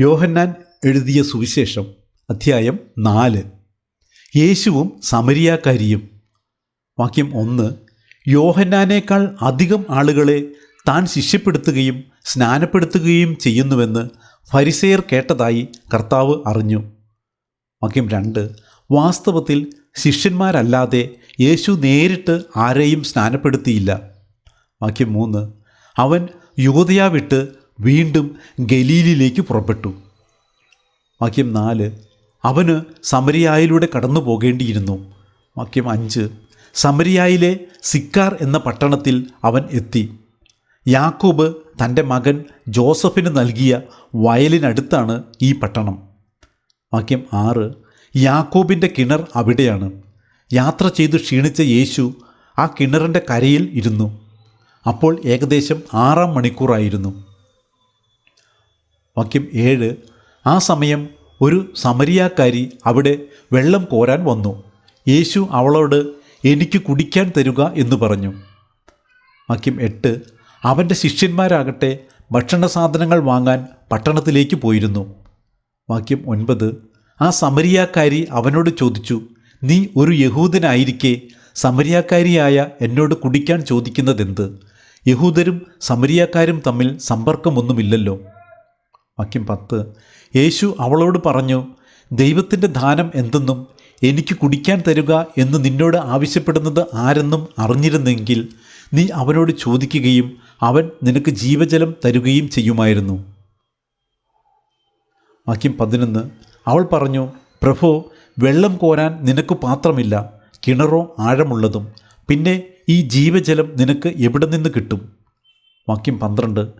യോഹന്നാൻ എഴുതിയ സുവിശേഷം അധ്യായം നാല്. യേശുവും സമരിയാക്കാരിയും. വാക്യം ഒന്ന്. യോഹന്നാനേക്കാൾ അധികം ആളുകളെ താൻ ശിഷ്യപ്പെടുത്തുകയും സ്നാനപ്പെടുത്തുകയും ചെയ്യുന്നുവെന്ന് ഫരിസെയർ കേട്ടതായി കർത്താവ് അറിഞ്ഞു. വാക്യം രണ്ട്. വാസ്തവത്തിൽ ശിഷ്യന്മാരല്ലാതെ യേശു നേരിട്ട് ആരെയും സ്നാനപ്പെടുത്തിയില്ല. വാക്യം മൂന്ന്. അവൻ യുവതയാ വിട്ട് വീണ്ടും ഗലീലിലേക്ക് പുറപ്പെട്ടു. വാക്യം നാല് അവന് സമരിയായിലൂടെ കടന്നു പോകേണ്ടിയിരുന്നു. വാക്യം അഞ്ച് സമരിയായിലെ സിക്കാർ എന്ന പട്ടണത്തിൽ അവൻ എത്തി. യാക്കോബ് തന്റെ മകൻ ജോസഫിന് നൽകിയ വയലിനടുത്താണ് ഈ പട്ടണം. വാക്യം ആറ് യാക്കോബിന്റെ കിണർ അവിടെയാണ്. യാത്ര ചെയ്ത് ക്ഷീണിച്ച യേശു ആ കിണറിന്റെ കരയിൽ ഇരുന്നു. അപ്പോൾ ഏകദേശം ആറാം മണിക്കൂറായിരുന്നു. വാക്യം ഏഴ്. ആ സമയം ഒരു സമരിയാക്കാരി അവിടെ വെള്ളം കോരാൻ വന്നു. യേശു അവളോട് എനിക്ക് കുടിക്കാൻ തരുക എന്ന് പറഞ്ഞു. വാക്യം എട്ട്. അവന്റെ ശിഷ്യന്മാരാകട്ടെ ഭക്ഷണ സാധനങ്ങൾ വാങ്ങാൻ പട്ടണത്തിലേക്ക് പോയിരുന്നു. വാക്യം ഒൻപത്. ആ സമരിയാക്കാരി അവനോട് ചോദിച്ചു നീ ഒരു യഹൂദനായിരിക്കെ സമരിയാക്കാരിയായ എന്നോട് കുടിക്കാൻ ചോദിക്കുന്നതെന്ത്? യഹൂദരും സമരിയാക്കാരും തമ്മിൽ സമ്പർക്കമൊന്നുമില്ലല്ലോ. വാക്യം പത്ത്. യേശു അവളോട് പറഞ്ഞു ദൈവത്തിന്റെ ദാനം എന്തെന്നും എനിക്ക് കുടിക്കാൻ തരുക എന്ന് നിന്നോട് ആവശ്യപ്പെടുന്നത് ആരെന്നും അറിഞ്ഞിരുന്നെങ്കിൽ നീ അവനോട് ചോദിക്കുകയും അവൻ നിനക്ക് ജീവജലം തരുകയും ചെയ്യുമായിരുന്നു. വാക്യം പതിനൊന്ന്. അവൾ പറഞ്ഞു പ്രഭോ വെള്ളം കോരാൻ നിനക്ക് പാത്രമില്ല. കിണറോ ആഴമുള്ളതും. പിന്നെ ഈ ജീവജലം നിനക്ക് എവിടെ നിന്ന് കിട്ടും? വാക്യം പന്ത്രണ്ട്.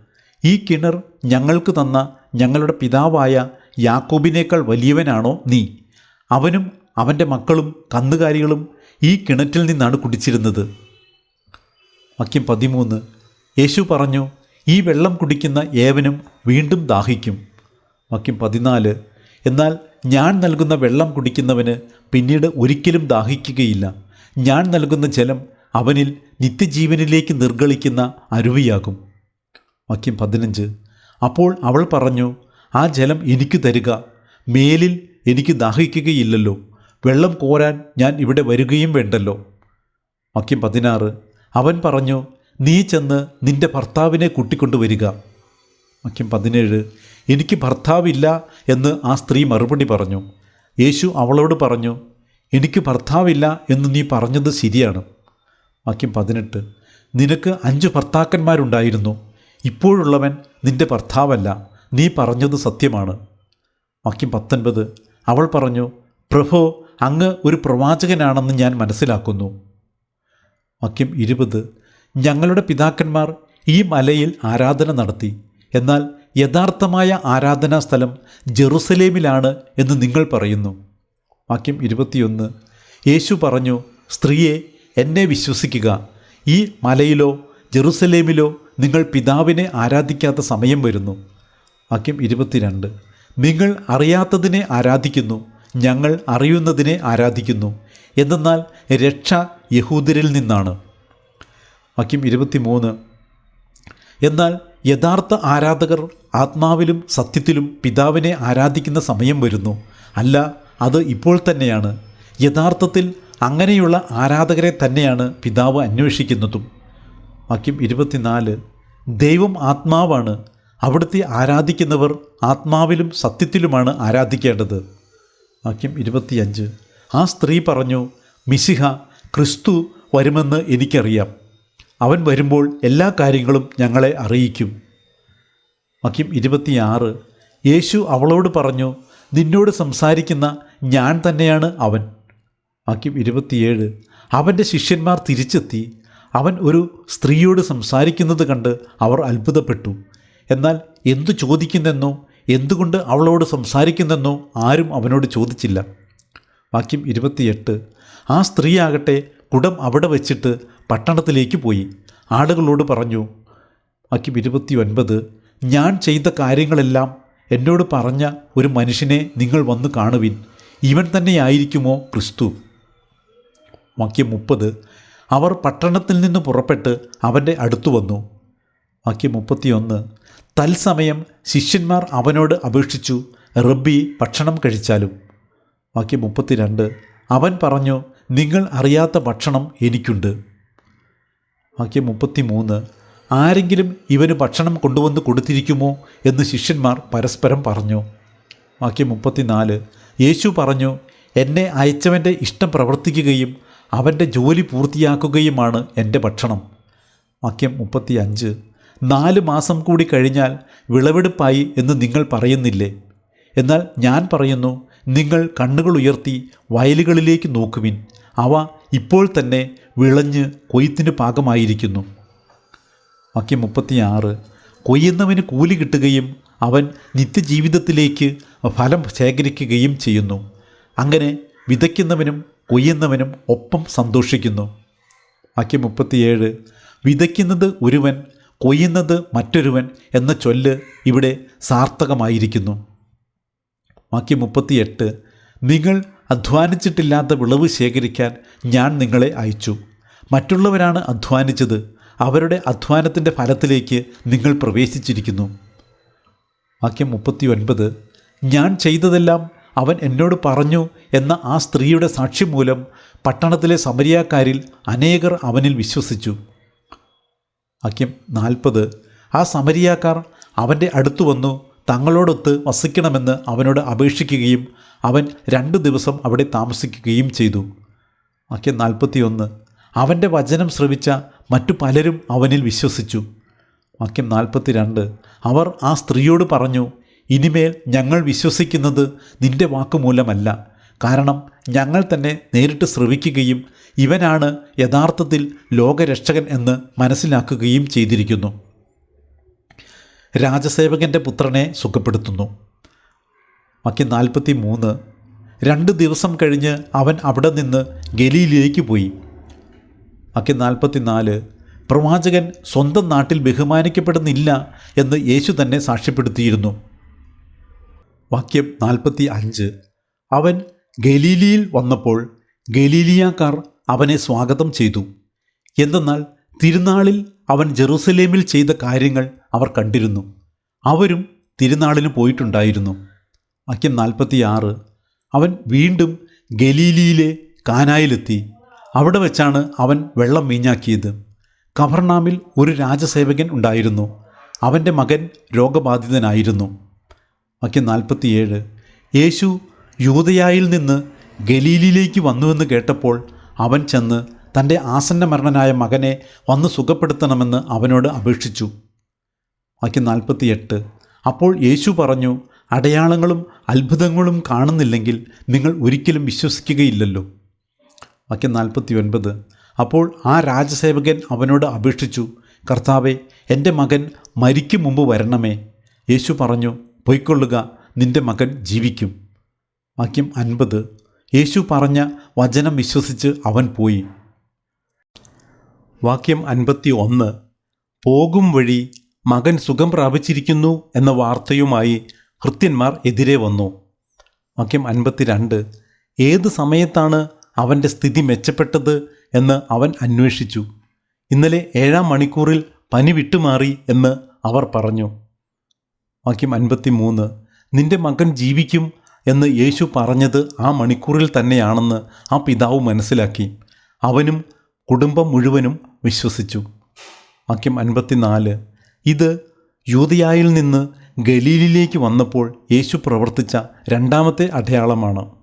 ഈ കിണർ ഞങ്ങൾക്ക് തന്ന ഞങ്ങളുടെ പിതാവായ യാക്കോബിനേക്കാൾ വലിയവനാണോ നീ? അവനും അവന്റെ മക്കളും കന്നുകാലികളും ഈ കിണറ്റിൽ നിന്നാണ് കുടിച്ചിരുന്നത്. വാക്യം പതിമൂന്ന്. യേശു പറഞ്ഞു ഈ വെള്ളം കുടിക്കുന്ന ഏവനും വീണ്ടും ദാഹിക്കും. വാക്യം പതിനാല്. എന്നാൽ ഞാൻ നൽകുന്ന വെള്ളം കുടിക്കുന്നവന് പിന്നീട് ഒരിക്കലും ദാഹിക്കുകയില്ല. ഞാൻ നൽകുന്ന ജലം അവനിൽ നിത്യജീവനിലേക്ക് നിർഗളിക്കുന്ന അരുവിയാകും. വാക്യം പതിനഞ്ച്. അപ്പോൾ അവൾ പറഞ്ഞു ആ ജലം എനിക്ക് തരിക. മേലിൽ എനിക്ക് ദാഹിക്കുകയില്ലല്ലോ. വെള്ളം കോരാൻ ഞാൻ ഇവിടെ വരികയും വേണ്ടല്ലോ. വാക്യം പതിനാറ്. അവൻ പറഞ്ഞു നീ ചെന്ന് നിന്റെ ഭർത്താവിനെ കൂട്ടിക്കൊണ്ടുവരിക. വാക്യം പതിനേഴ്. എനിക്ക് ഭർത്താവില്ല എന്ന് ആ സ്ത്രീ മറുപടി പറഞ്ഞു. യേശു അവളോട് പറഞ്ഞു എനിക്ക് ഭർത്താവില്ല എന്ന് നീ പറഞ്ഞത് ശരിയാണ്. വാക്യം പതിനെട്ട്. നിനക്ക് അഞ്ച് ഭർത്താക്കന്മാരുണ്ടായിരുന്നു. ഇപ്പോഴുള്ളവൻ നിന്റെ ഭർത്താവല്ല. നീ പറഞ്ഞത് സത്യമാണ്. വാക്യം പത്തൊൻപത്. അവൾ പറഞ്ഞു പ്രഭോ അങ്ങ് ഒരു പ്രവാചകനാണെന്ന് ഞാൻ മനസ്സിലാക്കുന്നു. വാക്യം ഇരുപത്. ഞങ്ങളുടെ പിതാക്കന്മാർ ഈ മലയിൽ ആരാധന നടത്തി. എന്നാൽ യഥാർത്ഥമായ ആരാധനാ സ്ഥലം ജെറുസലേമിലാണ് എന്ന് നിങ്ങൾ പറയുന്നു. വാക്യം ഇരുപത്തിയൊന്ന്. യേശു പറഞ്ഞു സ്ത്രീയെ എന്നെ വിശ്വസിക്കുക. ഈ മലയിലോ ജെറുസലേമിലോ നിങ്ങൾ പിതാവിനെ ആരാധിക്കാത്ത സമയം വരുന്നു. വാക്യം ഇരുപത്തിരണ്ട്. നിങ്ങൾ അറിയാത്തതിനെ ആരാധിക്കുന്നു ഞങ്ങൾ അറിയുന്നതിനെ ആരാധിക്കുന്നു. എന്തെന്നാൽ രക്ഷ യഹൂദരിൽ നിന്നാണ്. വാക്യം ഇരുപത്തിമൂന്ന്. എന്നാൽ യഥാർത്ഥ ആരാധകർ ആത്മാവിലും സത്യത്തിലും പിതാവിനെ ആരാധിക്കുന്ന സമയം വരുന്നു. അല്ല അത് ഇപ്പോൾ തന്നെയാണ്. യഥാർത്ഥത്തിൽ അങ്ങനെയുള്ള ആരാധകരെ തന്നെയാണ് പിതാവ് അന്വേഷിക്കുന്നതും. വാക്യം ഇരുപത്തിനാല്. ദൈവം ആത്മാവാണ്. അവിടുത്തെ ആരാധിക്കുന്നവർ ആത്മാവിലും സത്യത്തിലുമാണ് ആരാധിക്കേണ്ടത്. വാക്യം ഇരുപത്തിയഞ്ച്. ആ സ്ത്രീ പറഞ്ഞു മിസിഹ ക്രിസ്തു വരുമെന്ന് എനിക്കറിയാം. അവൻ വരുമ്പോൾ എല്ലാ കാര്യങ്ങളും ഞങ്ങളെ അറിയിക്കും. വാക്യം ഇരുപത്തിയാറ്. യേശു അവളോട് പറഞ്ഞു നിന്നോട് സംസാരിക്കുന്ന ഞാൻ തന്നെയാണ് അവൻ. വാക്യം ഇരുപത്തിയേഴ്. അവന്റെ ശിഷ്യന്മാർ തിരിച്ചെത്തി. അവൻ ഒരു സ്ത്രീയോട് സംസാരിക്കുന്നത് കണ്ട് അവർ അത്ഭുതപ്പെട്ടു. എന്നാൽ എന്തു ചോദിക്കുന്നെന്നോ എന്തുകൊണ്ട് അവളോട് സംസാരിക്കുന്നെന്നോ ആരും അവനോട് ചോദിച്ചില്ല. വാക്യം ഇരുപത്തിയെട്ട്. ആ സ്ത്രീയാകട്ടെ കുടം അവിടെ വച്ചിട്ട് പട്ടണത്തിലേക്ക് പോയി. ആളുകളോട് പറഞ്ഞു വാക്യം ഇരുപത്തി ഒൻപത് ഞാൻ ചെയ്ത കാര്യങ്ങളെല്ലാം എന്നോട് പറഞ്ഞ ഒരു മനുഷ്യനെ നിങ്ങൾ വന്ന് കാണുവിൻ. ഇവൻ തന്നെയായിരിക്കുമോ ക്രിസ്തു? വാക്യം മുപ്പത്. അവർ പട്ടണത്തിൽ നിന്ന് പുറപ്പെട്ട് അവന്റെ അടുത്തു വന്നു. വാക്യം മുപ്പത്തിയൊന്ന്. തത്സമയം ശിഷ്യന്മാർ അവനോട് അപേക്ഷിച്ചു റബ്ബി ഭക്ഷണം കഴിച്ചാലും. വാക്യം മുപ്പത്തിരണ്ട്. അവൻ പറഞ്ഞു നിങ്ങൾ അറിയാത്ത ഭക്ഷണം എനിക്കുണ്ട്. വാക്യം മുപ്പത്തിമൂന്ന്. ആരെങ്കിലും ഇവന് ഭക്ഷണം കൊണ്ടുവന്ന് കൊടുത്തിരിക്കുമോ? എന്ന് ശിഷ്യന്മാർ പരസ്പരം പറഞ്ഞു. വാക്യം മുപ്പത്തിനാല്. യേശു പറഞ്ഞു എന്നെ അയച്ചവന്റെ ഇഷ്ടം പ്രവർത്തിക്കുകയും അവന്റെ ജോലി പൂർത്തിയാക്കുകയുമാണ് എന്റെ ഭക്ഷണം. വാക്യം മുപ്പത്തി അഞ്ച് നാല് മാസം കൂടി കഴിഞ്ഞാൽ വിളവെടുപ്പായി എന്ന് നിങ്ങൾ പറയുന്നില്ലേ? എന്നാൽ ഞാൻ പറയുന്നു നിങ്ങൾ കണ്ണുകൾ ഉയർത്തി വയലുകളിലേക്ക് നോക്കുവിൻ. അവ ഇപ്പോൾ തന്നെ വിളഞ്ഞ് കൊയ്ത്തിന് പാകമായിരിക്കുന്നു. വാക്യം മുപ്പത്തിയാറ്. കൊയ്യുന്നവന് കൂലി കിട്ടുകയും അവൻ നിത്യജീവിതത്തിലേക്ക് ഫലം ശേഖരിക്കുകയും ചെയ്യുന്നു. അങ്ങനെ വിതയ്ക്കുന്നവനും കൊയ്യുന്നവനും ഒപ്പം സന്തോഷിക്കുന്നു. വാക്യം മുപ്പത്തിയേഴ് വിതയ്ക്കുന്നത് ഒരുവൻ കൊയ്യുന്നത് മറ്റൊരുവൻ എന്ന ചൊല്ല് ഇവിടെ സാർത്ഥകമായിരിക്കുന്നു. വാക്യം മുപ്പത്തിയെട്ട് നിങ്ങൾ അധ്വാനിച്ചിട്ടില്ലാത്ത വിളവ് ശേഖരിക്കാൻ ഞാൻ നിങ്ങളെ അയച്ചു. മറ്റുള്ളവരാണ് അധ്വാനിച്ചത് അവരുടെ അധ്വാനത്തിന്റെ ഫലത്തിലേക്ക് നിങ്ങൾ പ്രവേശിച്ചിരിക്കുന്നു. വാക്യം മുപ്പത്തി ഒൻപത് ഞാൻ ചെയ്തതെല്ലാം അവൻ എന്നോട് പറഞ്ഞു എന്ന ആ സ്ത്രീയുടെ സാക്ഷ്യം മൂലം പട്ടണത്തിലെ സമരിയാക്കാരിൽ അനേകർ അവനിൽ വിശ്വസിച്ചു. വാക്യം നാൽപ്പത്. ആ സമരിയാക്കാർ അവന്റെ അടുത്തു വന്നു തങ്ങളോടൊത്ത് വസിക്കണമെന്ന് അവനോട് അപേക്ഷിക്കുകയും അവൻ രണ്ട് ദിവസം അവിടെ താമസിക്കുകയും ചെയ്തു. വാക്യം നാൽപ്പത്തിയൊന്ന്. അവന്റെ വചനം ശ്രവിച്ച മറ്റു പലരും അവനിൽ വിശ്വസിച്ചു. വാക്യം നാൽപ്പത്തിരണ്ട്. അവർ ആ സ്ത്രീയോട് പറഞ്ഞു ഇനിമേൽ ഞങ്ങൾ വിശ്വസിക്കുന്നത് നിന്റെ വാക്കുമൂലമല്ല. കാരണം ഞങ്ങൾ തന്നെ നേരിട്ട് ശ്രവിക്കുകയും ഇവനാണ് യഥാർത്ഥത്തിൽ ലോകരക്ഷകൻ എന്ന് മനസ്സിലാക്കുകയും ചെയ്തിരിക്കുന്നു. രാജസേവകന്റെ പുത്രനെ സുഖപ്പെടുത്തുന്നു. മക്കി നാൽപ്പത്തി മൂന്ന് രണ്ട് ദിവസം കഴിഞ്ഞ് അവൻ അവിടെ നിന്ന് ഗലിയിലേക്ക് പോയി. മക്കി നാൽപ്പത്തി നാല് പ്രവാചകൻ സ്വന്തം നാട്ടിൽ ബഹുമാനിക്കപ്പെടുന്നില്ല എന്ന് യേശു തന്നെ സാക്ഷ്യപ്പെടുത്തിയിരുന്നു. വാക്യം നാൽപ്പത്തി അഞ്ച് അവൻ ഗലീലിയിൽ വന്നപ്പോൾ ഗലീലിയാക്കാർ അവനെ സ്വാഗതം ചെയ്തു. എന്തെന്നാൽ തിരുനാളിൽ അവൻ ജെറൂസലേമിൽ ചെയ്ത കാര്യങ്ങൾ അവർ കണ്ടിരുന്നു. അവരും തിരുനാളിന് പോയിട്ടുണ്ടായിരുന്നു. വാക്യം നാൽപ്പത്തി ആറ് അവൻ വീണ്ടും ഗലീലിയിലെ കാനായിലെത്തി. അവിടെ വെച്ചാണ് അവൻ വെള്ളം വീഞ്ഞാക്കിയത്. കവർണാമിൽ ഒരു രാജസേവകൻ ഉണ്ടായിരുന്നു. അവന്റെ മകൻ രോഗബാധിതനായിരുന്നു. വാക്യം നാൽപ്പത്തിയേഴ്. യേശു യൂതയായിൽ നിന്ന് ഗലീലിയിലേക്ക് വന്നുവെന്ന് കേട്ടപ്പോൾ അവൻ ചെന്ന് തന്റെ ആസന്ന മരണനായ മകനെ വന്ന് സുഖപ്പെടുത്തണമെന്ന് അവനോട് അപേക്ഷിച്ചു. വാക്യം നാൽപ്പത്തിയെട്ട്. അപ്പോൾ യേശു പറഞ്ഞു അടയാളങ്ങളും അത്ഭുതങ്ങളും കാണുന്നില്ലെങ്കിൽ നിങ്ങൾ ഒരിക്കലും വിശ്വസിക്കുകയില്ലല്ലോ. വാക്യം നാൽപ്പത്തി ഒൻപത് അപ്പോൾ ആ രാജസേവകൻ അവനോട് അപേക്ഷിച്ചു കർത്താവെ എന്റെ മകൻ മരിക്കും മുമ്പ് വരണമേ. യേശു പറഞ്ഞു പൊയ്ക്കൊള്ളുക നിന്റെ മകൻ ജീവിക്കും. വാക്യം അൻപത്. യേശു പറഞ്ഞ വചനം വിശ്വസിച്ച് അവൻ പോയി. വാക്യം അൻപത്തി ഒന്ന് പോകും വഴി മകൻ സുഖം പ്രാപിച്ചിരിക്കുന്നു എന്ന വാർത്തയുമായി ഹൃത്യന്മാർ എതിരെ വന്നു. വാക്യം അൻപത്തിരണ്ട്. ഏത് സമയത്താണ് അവന്റെ സ്ഥിതി മെച്ചപ്പെട്ടത് എന്ന് അവൻ അന്വേഷിച്ചു. ഇന്നലെ ഏഴാം മണിക്കൂറിൽ പനി വിട്ടുമാറി എന്ന് അവർ പറഞ്ഞു. വാക്യം അൻപത്തി മൂന്ന് നിന്റെ മകൻ ജീവിക്കും എന്ന് യേശു പറഞ്ഞത് ആ മണിക്കൂറിൽ തന്നെയാണെന്ന് ആ പിതാവ് മനസ്സിലാക്കി. അവനും കുടുംബം മുഴുവനും വിശ്വസിച്ചു. വാക്യം അൻപത്തിനാല്. ഇത് യൂതയായിൽ നിന്ന് ഗലീലിലേക്ക് വന്നപ്പോൾ യേശു പ്രവർത്തിച്ച രണ്ടാമത്തെ അടയാളമാണ്.